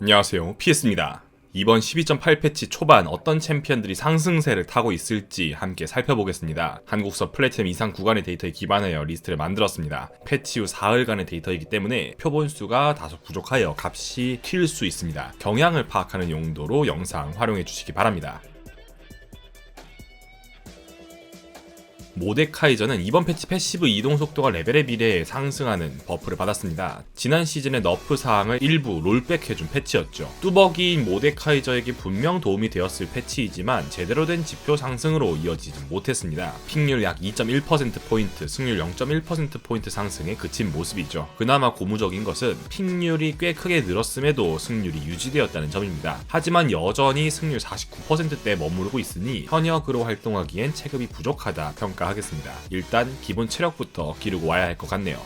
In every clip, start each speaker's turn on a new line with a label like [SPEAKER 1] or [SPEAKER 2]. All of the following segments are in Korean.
[SPEAKER 1] 안녕하세요. PS입니다. 이번 12.8 패치 초반 어떤 챔피언들이 상승세를 타고 있을지 함께 살펴보겠습니다. 한국서 플래티넘 이상 구간의 데이터에 기반하여 리스트를 만들었습니다. 패치 후 사흘간의 데이터이기 때문에 표본수가 다소 부족하여 값이 튈 수 있습니다. 경향을 파악하는 용도로 영상 활용해 주시기 바랍니다. 모데카이저는 이번 패치 패시브 이동 속도가 레벨에 비례해 상승하는 버프를 받았습니다. 지난 시즌의 너프 사항을 일부 롤백해준 패치였죠. 뚜벅이인 모데카이저에게 분명 도움이 되었을 패치이지만 제대로 된 지표 상승으로 이어지지 못했습니다. 픽률 약 2.1%포인트, 승률 0.1%포인트 상승에 그친 모습이죠. 그나마 고무적인 것은 픽률이 꽤 크게 늘었음에도 승률이 유지되었다는 점입니다. 하지만 여전히 승률 49%대에 머무르고 있으니 현역으로 활동하기엔 체급이 부족하다 평가 하겠습니다. 일단 기본 체력부터 기르고 와야 할 것 같네요.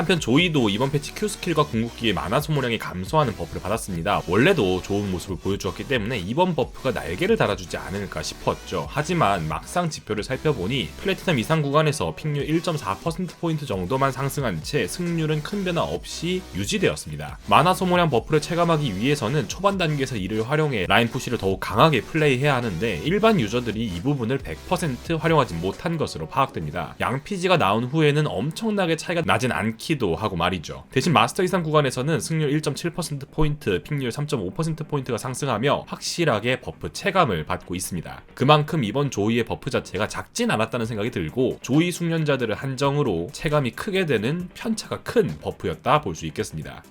[SPEAKER 1] 한편 조이도 이번 패치 Q 스킬과 궁극기의 만화 소모량이 감소하는 버프를 받았습니다. 원래도 좋은 모습을 보여주었기 때문에 이번 버프가 날개를 달아주지 않을까 싶었죠. 하지만 막상 지표를 살펴보니 플래티넘 이상 구간에서 픽률 1.4%포인트 정도만 상승한 채 승률은 큰 변화 없이 유지되었습니다. 만화 소모량 버프를 체감하기 위해서는 초반 단계에서 이를 활용해 라인 푸시를 더욱 강하게 플레이해야 하는데 일반 유저들이 이 부분을 100% 활용하지 못한 것으로 파악됩니다. 양피지가 나온 후에는 엄청나게 차이가 나진 않기 기도 하고 말이죠. 대신 마스터 이상 구간에서는 승률 1.7%포인트, 픽률 3.5%포인트가 상승하며 확실하게 버프 체감을 받고 있습니다. 그만큼 이번 조이의 버프 자체가 작진 않았다는 생각이 들고 조이 숙련자들을 한정으로 체감이 크게 되는 편차가 큰 버프였다 볼 수 있겠습니다.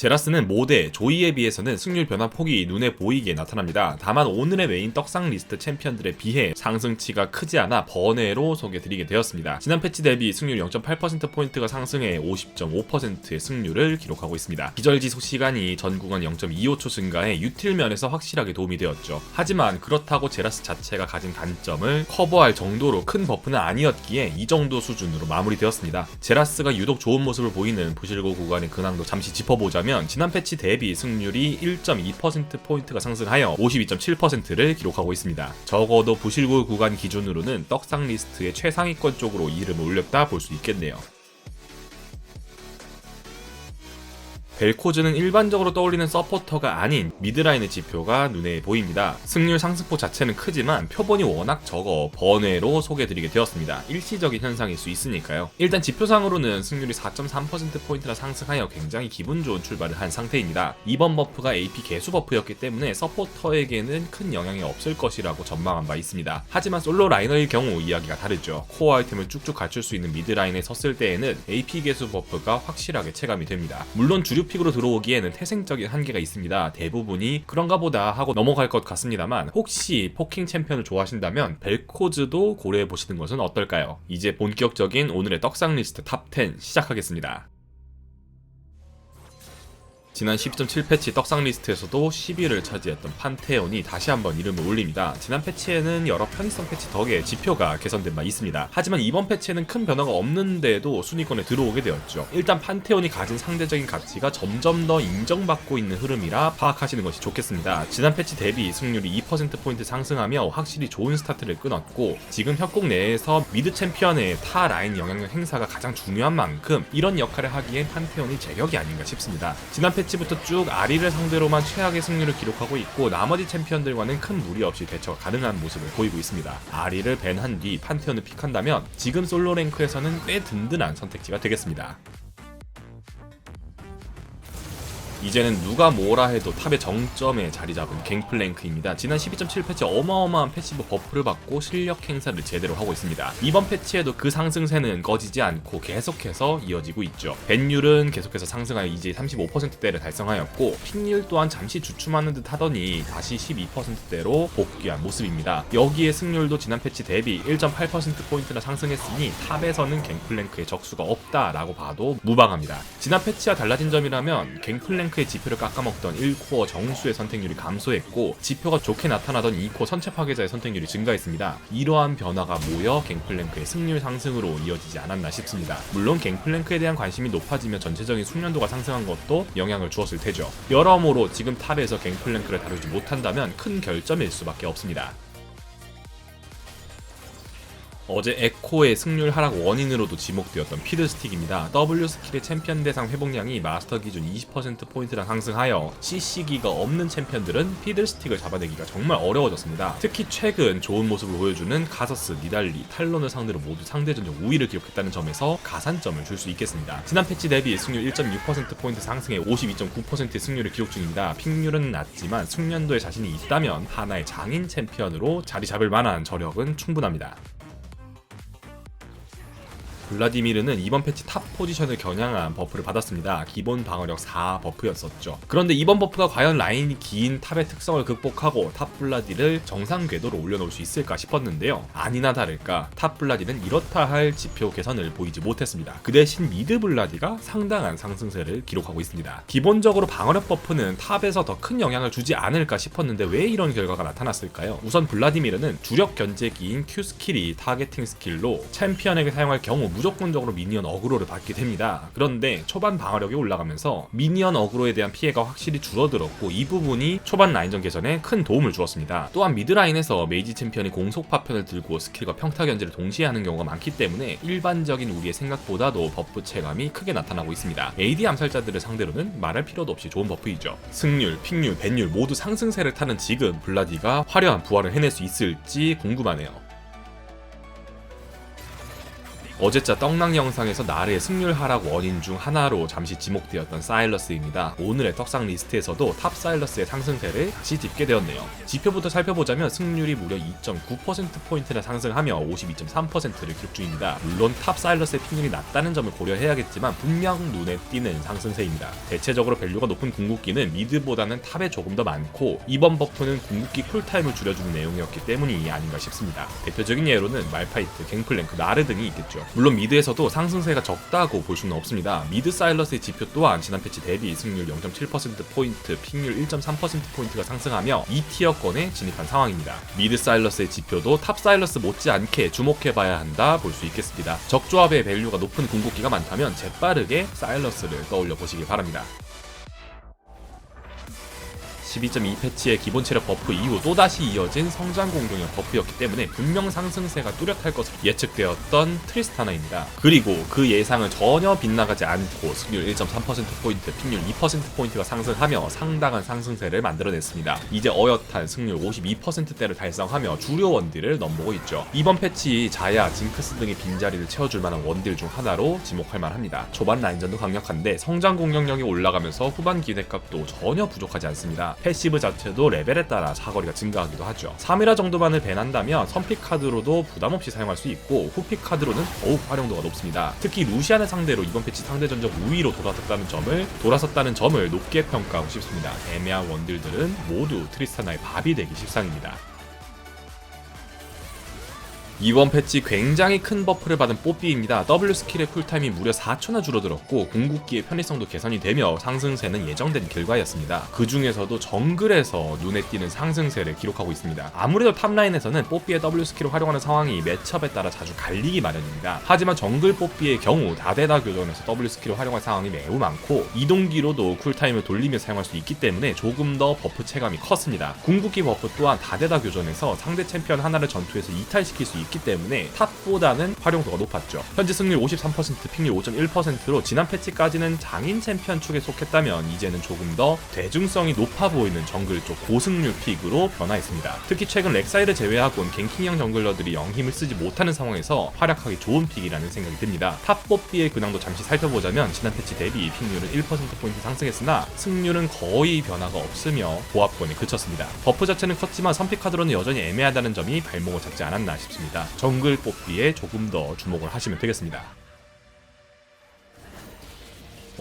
[SPEAKER 1] 제라스는 모대, 조이에 비해서는 승률 변화 폭이 눈에 보이게 나타납니다. 다만 오늘의 메인 떡상 리스트 챔피언들에 비해 상승치가 크지 않아 번외로 소개드리게 되었습니다. 지난 패치 대비 승률 0.8%포인트가 상승해 50.5%의 승률을 기록하고 있습니다. 기절지속 시간이 전 구간 0.25초 증가해 유틸 면에서 확실하게 도움이 되었죠. 하지만 그렇다고 제라스 자체가 가진 단점을 커버할 정도로 큰 버프는 아니었기에 이 정도 수준으로 마무리되었습니다. 제라스가 유독 좋은 모습을 보이는 부실고 구간의 근황도 잠시 짚어보자면 보면 지난 패치 대비 승률이 1.2%포인트가 상승하여 52.7%를 기록하고 있습니다. 적어도 부실골 구간 기준으로는 떡상 리스트의 최상위권 쪽으로 이름을 올렸다 볼 수 있겠네요. 벨코즈는 일반적으로 떠올리는 서포터가 아닌 미드라인의 지표가 눈에 보입니다. 승률 상승폭 자체는 크지만 표본이 워낙 적어 번외로 소개드리게 되었습니다. 일시적인 현상일 수 있으니까요. 일단 지표상으로는 승률이 4.3%포인트나 상승하여 굉장히 기분 좋은 출발을 한 상태입니다. 이번 버프가 AP 개수 버프였기 때문에 서포터에게는 큰 영향이 없을 것이라고 전망한 바 있습니다. 하지만 솔로 라이너일 경우 이야기가 다르죠. 코어 아이템을 쭉쭉 갖출 수 있는 미드라인에 섰을 때에는 AP 개수 버프가 확실하게 체감이 됩니다. 물론 주류 픽으로 들어오기에는 태생적인 한계가 있습니다. 대부분이 그런가 보다 하고 넘어갈 것 같습니다만 혹시 포킹 챔피언을 좋아하신다면 벨코즈도 고려해 보시는 것은 어떨까요? 이제 본격적인 오늘의 떡상 리스트 탑 10 시작하겠습니다. 지난 12.7 패치 떡상 리스트에서도 10위를 차지했던 판테온이 다시 한번 이름을 올립니다. 지난 패치에는 여러 편의성 패치 덕에 지표가 개선된 바 있습니다. 하지만 이번 패치에는 큰 변화가 없는데도 순위권에 들어오게 되었죠. 일단 판테온이 가진 상대적인 가치가 점점 더 인정받고 있는 흐름이라 파악하시는 것이 좋겠습니다. 지난 패치 대비 승률이 2%포인트 상승하며 확실히 좋은 스타트를 끊었고 지금 협곡 내에서 미드 챔피언의 타 라인 영향력 행사가 가장 중요한 만큼 이런 역할을 하기엔 판테온이 제격이 아닌가 싶습니다. 지난 패치 패치부터 쭉 아리를 상대로만 최악의 승률을 기록하고 있고 나머지 챔피언들과는 큰 무리 없이 대처가 가능한 모습을 보이고 있습니다. 아리를 밴한 뒤 판테온을 픽한다면 지금 솔로 랭크에서는 꽤 든든한 선택지가 되겠습니다. 이제는 누가 뭐라 해도 탑의 정점에 자리 잡은 갱플랭크입니다. 지난 12.7 패치 어마어마한 패시브 버프를 받고 실력 행사를 제대로 하고 있습니다. 이번 패치에도 그 상승세는 꺼지지 않고 계속해서 이어지고 있죠. 벤율은 계속해서 상승하여 이제 35%대를 달성하였고 픽률 또한 잠시 주춤하는 듯 하더니 다시 12%대로 복귀한 모습입니다. 여기에 승률도 지난 패치 대비 1.8%포인트나 상승했으니 탑에서는 갱플랭크의 적수가 없다라고 봐도 무방합니다. 지난 패치와 달라진 점이라면 갱플랭크 탱크의 지표를 깎아먹던 1코어 정수의 선택률이 감소했고 지표가 좋게 나타나던 2코어 선체 파괴자의 선택률이 증가했습니다. 이러한 변화가 모여 갱플랭크의 승률 상승으로 이어지지 않았나 싶습니다. 물론 갱플랭크에 대한 관심이 높아지며 전체적인 숙련도가 상승한 것도 영향을 주었을 테죠. 여러모로 지금 탑에서 갱플랭크를 다루지 못한다면 큰 결점일 수밖에 없습니다. 어제 에코의 승률 하락 원인으로도 지목되었던 피드스틱입니다. W 스킬의 챔피언 대상 회복량이 마스터 기준 20%포인트나 상승하여 CC기가 없는 챔피언들은 피드스틱을 잡아내기가 정말 어려워졌습니다. 특히 최근 좋은 모습을 보여주는 가서스, 니달리, 탈론을 상대로 모두 상대전적 우위를 기록했다는 점에서 가산점을 줄 수 있겠습니다. 지난 패치 대비 승률 1.6%포인트 상승해 52.9%의 승률을 기록 중입니다. 픽률은 낮지만 숙련도에 자신이 있다면 하나의 장인 챔피언으로 자리 잡을 만한 저력은 충분합니다. 블라디미르는 이번 패치 탑 포지션을 겨냥한 버프를 받았습니다. 기본 방어력 4 버프였었죠. 그런데 이번 버프가 과연 라인이 긴 탑의 특성을 극복하고 탑 블라디를 정상 궤도로 올려놓을 수 있을까 싶었는데요. 아니나 다를까 탑 블라디는 이렇다 할 지표 개선을 보이지 못했습니다. 그 대신 미드 블라디가 상당한 상승세를 기록하고 있습니다. 기본적으로 방어력 버프는 탑에서 더 큰 영향을 주지 않을까 싶었는데 왜 이런 결과가 나타났을까요? 우선 블라디미르는 주력 견제기인 Q 스킬이 타겟팅 스킬로 챔피언에게 사용할 경우 무조건적으로 미니언 어그로를 받게 됩니다. 그런데 초반 방어력이 올라가면서 미니언 어그로에 대한 피해가 확실히 줄어들었고 이 부분이 초반 라인전 개선에 큰 도움을 주었습니다. 또한 미드라인에서 메이지 챔피언이 공속 파편을 들고 스킬과 평타 견제를 동시에 하는 경우가 많기 때문에 일반적인 우리의 생각보다도 버프 체감이 크게 나타나고 있습니다. AD 암살자들을 상대로는 말할 필요도 없이 좋은 버프이죠. 승률, 픽률, 밴률 모두 상승세를 타는 지금 블라디가 화려한 부활을 해낼 수 있을지 궁금하네요. 어제자 떡랑 영상에서 나르의 승률 하락 원인 중 하나로 잠시 지목되었던 사일러스입니다. 오늘의 떡상 리스트에서도 탑 사일러스의 상승세를 다시 짚게 되었네요. 지표부터 살펴보자면 승률이 무려 2.9%포인트나 상승하며 52.3%를 기록 중입니다. 물론 탑 사일러스의 픽률이 낮다는 점을 고려해야겠지만 분명 눈에 띄는 상승세입니다. 대체적으로 밸류가 높은 궁극기는 미드보다는 탑에 조금 더 많고 이번 버프는 궁극기 쿨타임을 줄여주는 내용이었기 때문이 아닌가 싶습니다. 대표적인 예로는 말파이트, 갱플랭크, 나르 등이 있겠죠. 물론 미드에서도 상승세가 적다고 볼 수는 없습니다. 미드 사일러스의 지표 또한 지난 패치 대비 승률 0.7%포인트, 픽률 1.3%포인트가 상승하며 2티어권에 진입한 상황입니다. 미드 사일러스의 지표도 탑 사일러스 못지않게 주목해봐야 한다 볼 수 있겠습니다. 적조합의 밸류가 높은 궁극기가 많다면 재빠르게 사일러스를 떠올려 보시기 바랍니다. 12.2 패치의 기본 체력 버프 이후 또다시 이어진 성장 공동력 버프였기 때문에 분명 상승세가 뚜렷할 것으로 예측되었던 트리스타나입니다. 그리고 그 예상을 전혀 빗나가지 않고 승률 1.3%포인트, 픽률 2%포인트가 상승하며 상당한 상승세를 만들어냈습니다. 이제 어엿한 승률 52%대를 달성하며 주요 원딜을 넘보고 있죠. 이번 패치 자야, 징크스 등의 빈자리를 채워줄 만한 원딜 중 하나로 지목할 만합니다. 초반 라인전도 강력한데 성장 공격력이 올라가면서 후반 기대값도 전혀 부족하지 않습니다. 패시브 자체도 레벨에 따라 사거리가 증가하기도 하죠. 3이라 정도만을 밴한다면 선픽 카드로도 부담없이 사용할 수 있고 후픽 카드로는 더욱 활용도가 높습니다. 특히 루시안을 상대로 이번 패치 상대 전적 우위로 돌아섰다는 점을 돌아섰다는 점을 높게 평가하고 싶습니다. 애매한 원딜들은 모두 트리스타나의 밥이 되기 십상입니다. 이번 패치 굉장히 큰 버프를 받은 뽀삐입니다. W 스킬의 쿨타임이 무려 4초나 줄어들었고 궁극기의 편의성도 개선이 되며 상승세는 예정된 결과였습니다. 그 중에서도 정글에서 눈에 띄는 상승세를 기록하고 있습니다. 아무래도 탑라인에서는 뽀삐의 W 스킬을 활용하는 상황이 매첩에 따라 자주 갈리기 마련입니다. 하지만 정글 뽀삐의 경우 다대다 교전에서 W 스킬을 활용할 상황이 매우 많고 이동기로도 쿨타임을 돌리며 사용할 수 있기 때문에 조금 더 버프 체감이 컸습니다. 궁극기 버프 또한 다대다 교전에서 상대 챔피언 하나를 전투에서 이탈시킬 수 있기 때문에 탑보다는 활용도가 높았죠. 현재 승률 53%, 픽률 5.1%로 지난 패치까지는 장인 챔피언 축에 속했다면 이제는 조금 더 대중성이 높아 보이는 정글 쪽 고승률 픽으로 변화했습니다. 특히 최근 렉사이를 제외하고는 갱킹형 정글러들이 영 힘을 쓰지 못하는 상황에서 활약하기 좋은 픽이라는 생각이 듭니다. 탑 뽀삐의 근황도 잠시 살펴보자면 지난 패치 대비 픽률은 1%포인트 상승했으나 승률은 거의 변화가 없으며 보합권에 그쳤습니다. 버프 자체는 컸지만 선픽 카드로는 여전히 애매하다는 점이 발목을 잡지 않았나 싶습니다. 정글 뽑기에 조금 더 주목을 하시면 되겠습니다.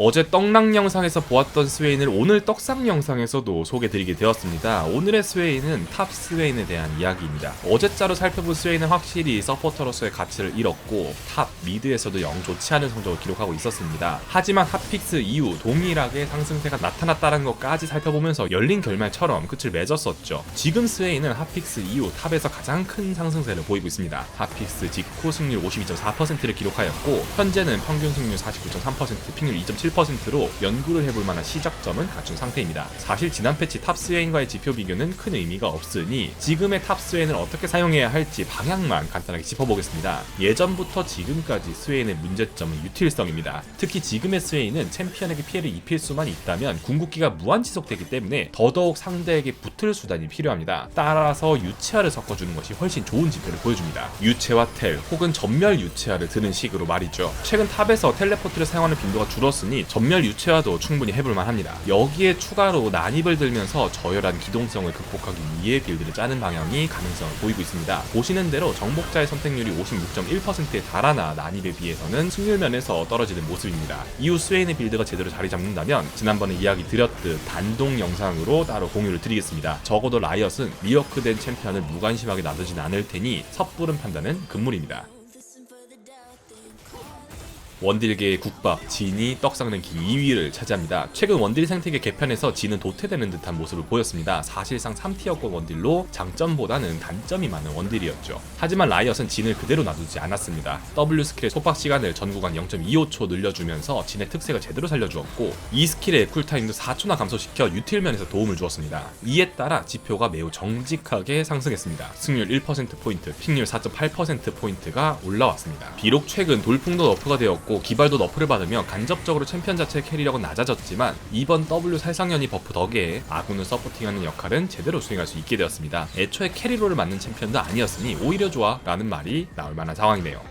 [SPEAKER 1] 어제 떡랑 영상에서 보았던 스웨인을 오늘 떡상 영상에서도 소개드리게 되었습니다. 오늘의 스웨인은 탑 스웨인에 대한 이야기입니다. 어제자로 살펴본 스웨인은 확실히 서포터로서의 가치를 잃었고 탑 미드에서도 영 좋지 않은 성적을 기록하고 있었습니다. 하지만 핫픽스 이후 동일하게 상승세가 나타났다는 것까지 살펴보면서 열린 결말처럼 끝을 맺었었죠. 지금 스웨인은 핫픽스 이후 탑에서 가장 큰 상승세를 보이고 있습니다. 핫픽스 직후 승률 52.4%를 기록하였고 현재는 평균 승률 49.3%, 픽률 2.7 7%로 연구를 해볼 만한 시작점은 갖춘 상태입니다. 사실 지난 패치 탑스웨인과의 지표 비교는 큰 의미가 없으니 지금의 탑스웨인을 어떻게 사용해야 할지 방향만 간단하게 짚어보겠습니다. 예전부터 지금까지 스웨인의 문제점은 유틸성입니다. 특히 지금의 스웨인은 챔피언에게 피해를 입힐 수만 있다면 궁극기가 무한 지속되기 때문에 더더욱 상대에게 붙을 수단이 필요합니다. 따라서 유체화를 섞어주는 것이 훨씬 좋은 지표를 보여줍니다. 유체화 텔 혹은 전멸 유체화를 드는 식으로 말이죠. 최근 탑에서 텔레포트를 사용하는 빈도가 줄었으니 전멸 유체화도 충분히 해볼만 합니다. 여기에 추가로 난입을 들면서 저열한 기동성을 극복하기 위해 빌드를 짜는 방향이 가능성을 보이고 있습니다. 보시는 대로 정복자의 선택률이 56.1%에 달하나 난입에 비해서는 승률 면에서 떨어지는 모습입니다. 이후 스웨인의 빌드가 제대로 자리 잡는다면 지난번에 이야기 드렸듯 단독 영상으로 따로 공유를 드리겠습니다. 적어도 라이엇은 리어크된 챔피언을 무관심하게 놔두진 않을 테니 섣부른 판단은 금물입니다. 원딜계의 국밥 진이 떡상 랭킹 2위를 차지합니다. 최근 원딜 생태계 개편에서 진은 도태되는 듯한 모습을 보였습니다. 사실상 3티어권 원딜로 장점보다는 단점이 많은 원딜이었죠. 하지만 라이엇은 진을 그대로 놔두지 않았습니다. W 스킬의 속박 시간을 전 구간 0.25초 늘려주면서 진의 특색을 제대로 살려주었고 이 스킬의 쿨타임도 4초나 감소시켜 유틸면에서 도움을 주었습니다. 이에 따라 지표가 매우 정직하게 상승했습니다. 승률 1%포인트, 픽률 4.8%포인트가 올라왔습니다. 비록 최근 돌풍도 너프가 되었고 기발도 너프를 받으며 간접적으로 챔피언 자체의 캐리력은 낮아졌지만 이번 W 살상연이 버프 덕에 아군을 서포팅하는 역할은 제대로 수행할 수 있게 되었습니다. 애초에 캐리로를 맡는 챔피언도 아니었으니 오히려 좋아 라는 말이 나올 만한 상황이네요.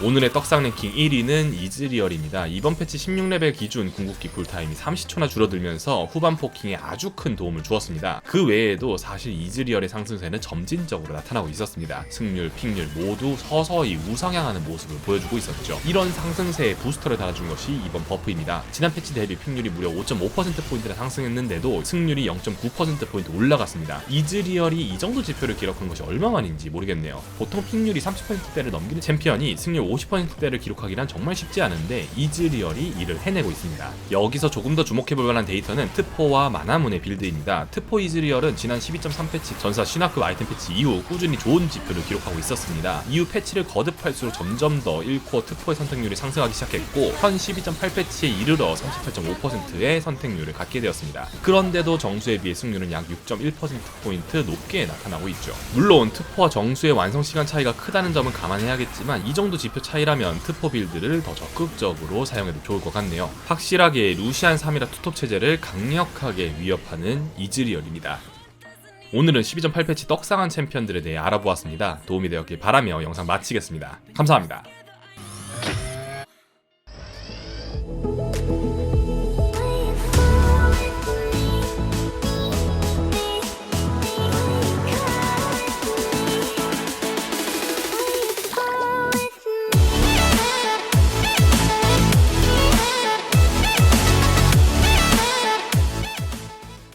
[SPEAKER 1] 오늘의 떡상 랭킹 1위는 이즈리얼입니다. 이번 패치 16레벨 기준 궁극기 쿨타임이 30초나 줄어들면서 후반 포킹에 아주 큰 도움을 주었습니다. 그 외에도 사실 이즈리얼의 상승세는 점진적으로 나타나고 있었습니다. 승률, 픽률 모두 서서히 우상향하는 모습을 보여주고 있었죠. 이런 상승세에 부스터를 달아준 것이 이번 버프입니다. 지난 패치 대비 픽률이 무려 5.5%포인트나 상승했는데도 승률이 0.9%포인트 올라갔습니다. 이즈리얼이 이 정도 지표를 기록한 것이 얼마만인지 모르겠네요. 보통 픽률이 30%대를 넘기는 챔피언이 승률 승률 50%대를 기록하기란 정말 쉽지 않은데 이즈리얼이 이를 해내고 있습니다. 여기서 조금 더 주목해볼 만한 데이터는 트포와 마나문의 빌드입니다. 트포 이즈리얼은 지난 12.3 패치 전사 신화급 아이템 패치 이후 꾸준히 좋은 지표를 기록하고 있었습니다. 이후 패치를 거듭할수록 점점 더 1코어 트포의 선택률이 상승하기 시작했고 현 12.8 패치에 이르러 38.5%의 선택률을 갖게 되었습니다. 그런데도 정수에 비해 승률은 약 6.1%포인트 높게 나타나고 있죠. 물론 트포와 정수의 완성 시간 차이가 크다는 점은 감안해야겠지만 이 정도 집1% 차이라면 트포 빌드를 더 적극적으로 사용해도 좋을 것 같네요. 확실하게 루시안 3이라 투톱 체제를 강력하게 위협하는 이즈리얼입니다. 오늘은 12.8패치 떡상한 챔피언들에 대해 알아보았습니다. 도움이 되었길 바라며 영상 마치겠습니다. 감사합니다.